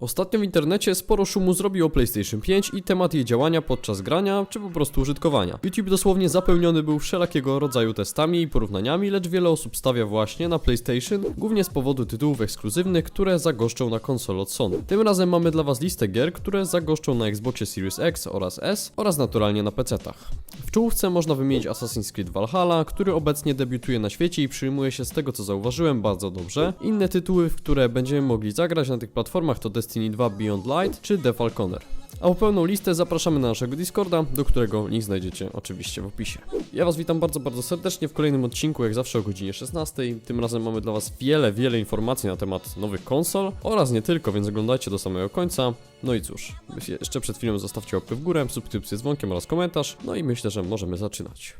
Ostatnio w internecie sporo szumu zrobiło PlayStation 5 i temat jej działania podczas grania, czy po prostu użytkowania. YouTube dosłownie zapełniony był wszelakiego rodzaju testami i porównaniami, lecz wiele osób stawia właśnie na PlayStation, głównie z powodu tytułów ekskluzywnych, które zagoszczą na konsol od Sony. Tym razem mamy dla Was listę gier, które zagoszczą na Xboxie Series X oraz S oraz naturalnie na PC-tach. W czołówce można wymienić Assassin's Creed Valhalla, który obecnie debiutuje na świecie i przyjmuje się z tego co zauważyłem bardzo dobrze. Inne tytuły, w które będziemy mogli zagrać na tych platformach to Destiny 2 Beyond Light czy The Falconer. A po pełną listę zapraszamy na naszego Discorda, do którego link znajdziecie oczywiście w opisie. Ja Was witam bardzo, bardzo serdecznie w kolejnym odcinku, jak zawsze o godzinie 16. Tym razem mamy dla Was wiele, wiele informacji na temat nowych konsol oraz nie tylko, więc oglądajcie do samego końca. No i cóż, jeszcze przed chwilą zostawcie łapkę w górę, subskrypcję z dzwonkiem oraz komentarz. No i myślę, że możemy zaczynać.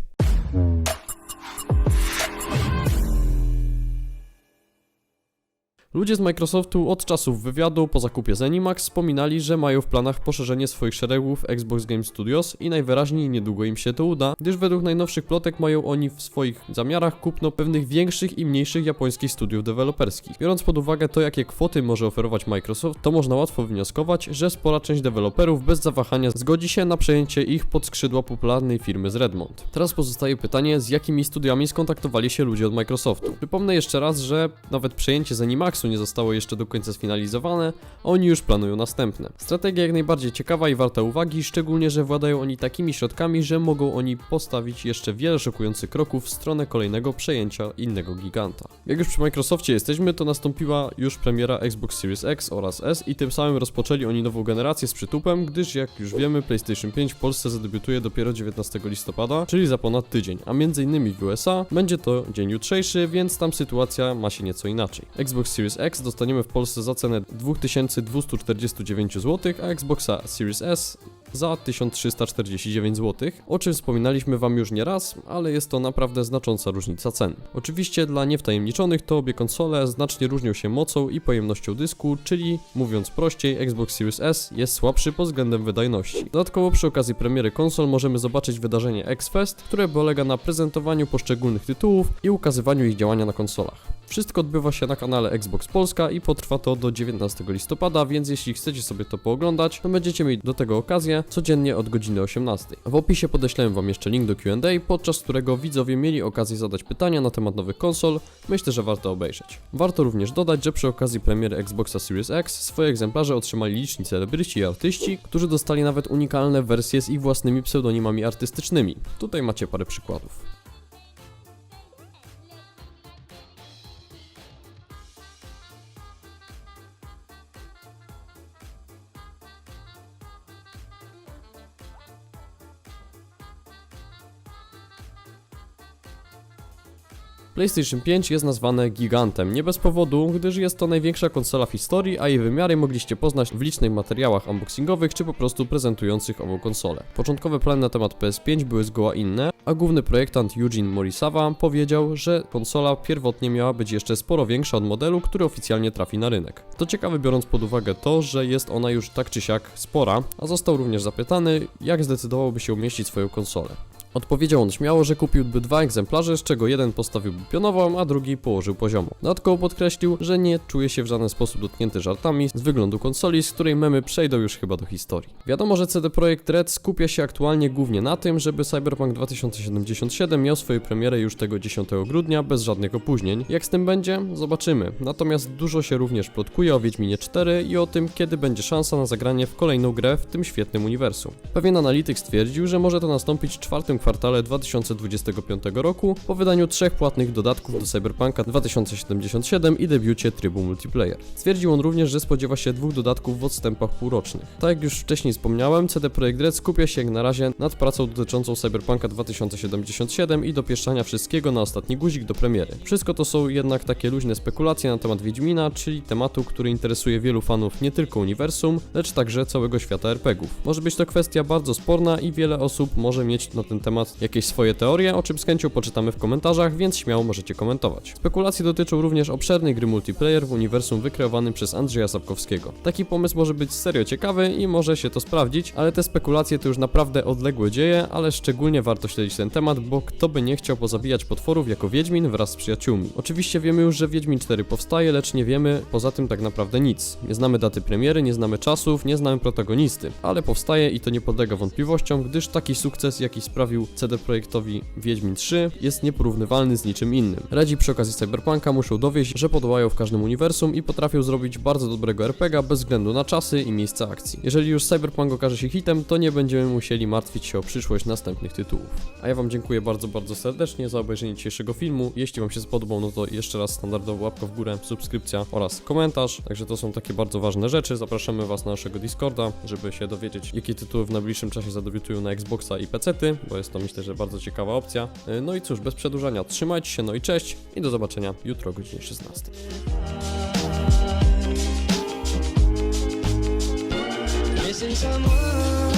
Ludzie z Microsoftu od czasów wywiadu po zakupie Zenimax wspominali, że mają w planach poszerzenie swoich szeregów Xbox Game Studios i najwyraźniej niedługo im się to uda, gdyż według najnowszych plotek mają oni w swoich zamiarach kupno pewnych większych i mniejszych japońskich studiów deweloperskich. Biorąc pod uwagę to, jakie kwoty może oferować Microsoft, to można łatwo wnioskować, że spora część deweloperów bez zawahania zgodzi się na przejęcie ich pod skrzydła popularnej firmy z Redmond. Teraz pozostaje pytanie, z jakimi studiami skontaktowali się ludzie od Microsoftu. Przypomnę jeszcze raz, że nawet przejęcie Zenimaxu nie zostało jeszcze do końca sfinalizowane, a oni już planują następne. Strategia jak najbardziej ciekawa i warta uwagi, szczególnie, że władają oni takimi środkami, że mogą oni postawić jeszcze wiele szokujących kroków w stronę kolejnego przejęcia innego giganta. Jak już przy Microsoftie jesteśmy, to nastąpiła już premiera Xbox Series X oraz S i tym samym rozpoczęli oni nową generację z przytupem, gdyż jak już wiemy, PlayStation 5 w Polsce zadebiutuje dopiero 19 listopada, czyli za ponad tydzień, a między innymi w USA będzie to dzień jutrzejszy, więc tam sytuacja ma się nieco inaczej. Xbox Series X dostaniemy w Polsce za cenę 2249 zł, a Xboxa Series S za 1349 zł, o czym wspominaliśmy Wam już nie raz, ale jest to naprawdę znacząca różnica cen. Oczywiście dla niewtajemniczonych to obie konsole znacznie różnią się mocą i pojemnością dysku, czyli mówiąc prościej, Xbox Series S jest słabszy pod względem wydajności. Dodatkowo przy okazji premiery konsol możemy zobaczyć wydarzenie X-Fest, które polega na prezentowaniu poszczególnych tytułów i ukazywaniu ich działania na konsolach. Wszystko odbywa się na kanale Xbox Polska i potrwa to do 19 listopada, więc jeśli chcecie sobie to pooglądać, to będziecie mieli do tego okazję codziennie od godziny 18. W opisie podeślę wam jeszcze link do Q&A, podczas którego widzowie mieli okazję zadać pytania na temat nowych konsol. Myślę, że warto obejrzeć. Warto również dodać, że przy okazji premiery Xboxa Series X swoje egzemplarze otrzymali liczni celebryci i artyści, którzy dostali nawet unikalne wersje z ich własnymi pseudonimami artystycznymi. Tutaj macie parę przykładów. PlayStation 5 jest nazwane gigantem, nie bez powodu, gdyż jest to największa konsola w historii, a jej wymiary mogliście poznać w licznych materiałach unboxingowych czy po prostu prezentujących ową konsolę. Początkowe plany na temat PS5 były zgoła inne, a główny projektant Eugene Morisawa powiedział, że konsola pierwotnie miała być jeszcze sporo większa od modelu, który oficjalnie trafi na rynek. To ciekawe biorąc pod uwagę to, że jest ona już tak czy siak spora, a został również zapytany, jak zdecydowałby się umieścić swoją konsolę. Odpowiedział on śmiało, że kupiłby dwa egzemplarze, z czego jeden postawiłby pionową, a drugi położył poziomo. Dodatkowo podkreślił, że nie czuje się w żaden sposób dotknięty żartami z wyglądu konsoli, z której memy przejdą już chyba do historii. Wiadomo, że CD Projekt Red skupia się aktualnie głównie na tym, żeby Cyberpunk 2077 miał swoją premierę już tego 10 grudnia bez żadnych opóźnień. Jak z tym będzie? Zobaczymy. Natomiast dużo się również plotkuje o Wiedźminie 4 i o tym, kiedy będzie szansa na zagranie w kolejną grę w tym świetnym uniwersum. Pewien analityk stwierdził, że może to nastąpić w czwartym kwartale 2025 roku po wydaniu trzech płatnych dodatków do Cyberpunka 2077 i debiucie trybu multiplayer. Stwierdził on również, że spodziewa się dwóch dodatków w odstępach półrocznych. Tak jak już wcześniej wspomniałem, CD Projekt Red skupia się jak na razie nad pracą dotyczącą Cyberpunka 2077 i dopieszczania wszystkiego na ostatni guzik do premiery. Wszystko to są jednak takie luźne spekulacje na temat Wiedźmina, czyli tematu, który interesuje wielu fanów nie tylko uniwersum, lecz także całego świata RPGów. Może być to kwestia bardzo sporna i wiele osób może mieć na ten temat temat jakieś swoje teorie, o czym z chęcią poczytamy w komentarzach, więc śmiało możecie komentować. Spekulacje dotyczą również obszernej gry multiplayer w uniwersum wykreowanym przez Andrzeja Sapkowskiego. Taki pomysł może być serio ciekawy i może się to sprawdzić, ale te spekulacje to już naprawdę odległe dzieje, ale szczególnie warto śledzić ten temat, bo kto by nie chciał pozabijać potworów jako Wiedźmin wraz z przyjaciółmi. Oczywiście wiemy już, że Wiedźmin 4 powstaje, lecz nie wiemy poza tym tak naprawdę nic. Nie znamy daty premiery, nie znamy czasów, nie znamy protagonisty, ale powstaje i to nie podlega wątpliwościom, gdyż taki sukces, jaki sprawił CD Projektowi Wiedźmin 3 jest nieporównywalny z niczym innym. Redzi przy okazji Cyberpunka muszą dowieść, że podołają w każdym uniwersum i potrafią zrobić bardzo dobrego RPGa bez względu na czasy i miejsca akcji. Jeżeli już Cyberpunk okaże się hitem, to nie będziemy musieli martwić się o przyszłość następnych tytułów. A ja wam dziękuję bardzo, bardzo serdecznie za obejrzenie dzisiejszego filmu. Jeśli wam się spodobał, no to jeszcze raz standardowo łapka w górę, subskrypcja oraz komentarz. Także to są takie bardzo ważne rzeczy. Zapraszamy was na naszego Discorda, żeby się dowiedzieć, jakie tytuły w najbliższym czasie zadebiutują na Xboxa i PC-ty, bo jest to myślę, że bardzo ciekawa opcja. Yy, No i cóż, bez przedłużania, trzymajcie się, no i cześć i do zobaczenia jutro o godzinie 16. Missing someone